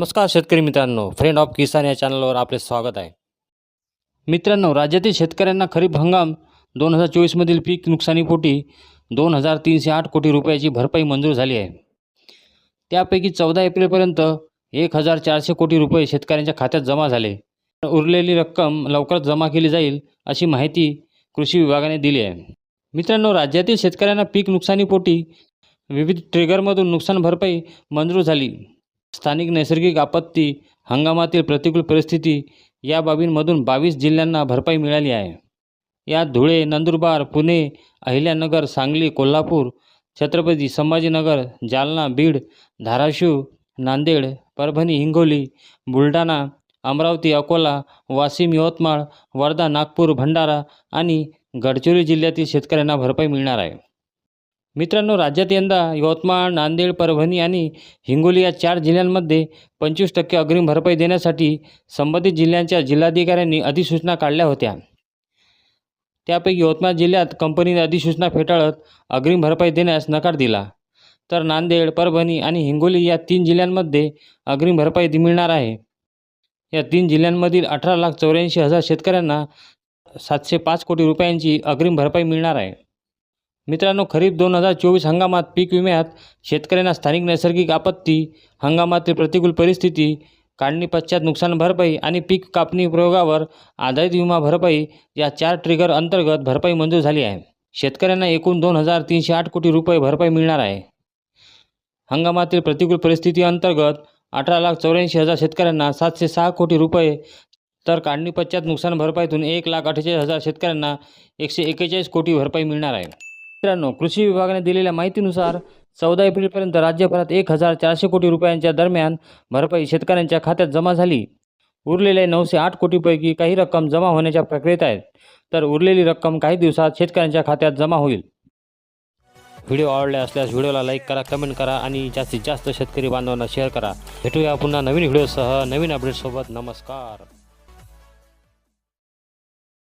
नमस्कार शेतकरी मित्रांनो फ्रेंड ऑफ किसान या चॅनलवर आपले स्वागत आहे. मित्रांनो राज्यातील शेतकऱ्यांना खरीप हंगाम दोन हजार चोवीसमधील पीक नुकसानीपोटी दोन हजार तीनशे आठ कोटी रुपयाची भरपाई मंजूर झाली आहे. त्यापैकी चौदा एप्रिलपर्यंत एक हजार चारशे कोटी रुपये शेतकऱ्यांच्या खात्यात जमा झाले. उरलेली रक्कम लवकरच जमा केली जाईल अशी माहिती कृषी विभागाने दिली आहे. मित्रांनो राज्यातील शेतकऱ्यांना पीक नुकसानीपोटी विविध ट्रिगरमधून नुकसान भरपाई मंजूर झाली. स्थानिक नैसर्गिक आपत्ती हंगामातील प्रतिकूल परिस्थिती या बाबींमधून बावीस जिल्ह्यांना भरपाई मिळाली आहे. यात धुळे नंदुरबार पुणे अहिल्यानगर सांगली कोल्हापूर छत्रपती संभाजीनगर जालना बीड धाराशिव नांदेड परभणी हिंगोली बुलढाणा अमरावती अकोला वाशिम यवतमाळ वर्धा नागपूर भंडारा आणि गडचिरोली जिल्ह्यातील शेतकऱ्यांना भरपाई मिळणार आहे. मित्रांनो राज्यात यंदा यवतमाळ नांदेड परभणी आणि हिंगोली या चार जिल्ह्यांमध्ये पंचवीस टक्के अग्रिम भरपाई देण्यासाठी संबंधित जिल्ह्यांच्या जिल्हाधिकाऱ्यांनी अधिसूचना काढल्या होत्या. त्यापैकी यवतमाळ जिल्ह्यात कंपनीने अधिसूचना फेटाळत अग्रिम भरपाई देण्यास नकार दिला. तर नांदेड परभणी आणि हिंगोली या तीन जिल्ह्यांमध्ये अग्रिम भरपाई मिळणार आहे. या तीन जिल्ह्यांमधील अठरा लाख चौऱ्याऐंशी हजार शेतकऱ्यांना सातशे पाच कोटी रुपयांची अग्रिम भरपाई मिळणार आहे. मित्रांनो खरीप दोन हजार चोवीस हंगामात पीक विम्यात शेतकऱ्यांना स्थानिक नैसर्गिक आपत्ती हंगामातील प्रतिकूल परिस्थिती काढणी पश्चात नुकसान भरपाई आणि पीक कापणी प्रयोगावर आधारित विमा भरपाई या चार ट्रिगर अंतर्गत भरपाई मंजूर झाली आहे. शेतकऱ्यांना एकूण दोन हजार तीनशे आठ कोटी रुपये भरपाई मिळणार आहे. हंगामातील प्रतिकूल परिस्थिती अंतर्गत अठरा लाख चौऱ्याऐंशी हजार शेतकऱ्यांना सातशे सहा कोटी रुपये तर काढणी पश्चात नुकसान भरपाईतून एक लाख अठ्ठेचाळीस हजार शेतकऱ्यांना एकशे एक्केचाळीस कोटी भरपाई मिळणार आहे. मित्रांनो कृषी विभागाने दिलेल्या माहितीनुसार चौदा एप्रिलपर्यंत राज्यभरात एक हजार चारशे कोटी रुपयांच्या दरम्यान भरपाई शेतकऱ्यांच्या खात्यात जमा झाली. उरलेल्या नऊशे आठ कोटीपैकी काही रक्कम जमा होण्याच्या प्रक्रियेत आहेत. तर उरलेली रक्कम काही दिवसात शेतकऱ्यांच्या खात्यात जमा होईल. व्हिडिओ आवडले असल्यास व्हिडिओला लाईक करा कमेंट करा आणि जास्तीत जास्त शेतकरी बांधवांना शेअर करा. भेटूया पुन्हा नवीन व्हिडिओसह नवीन अपडेटसोबत नमस्कार.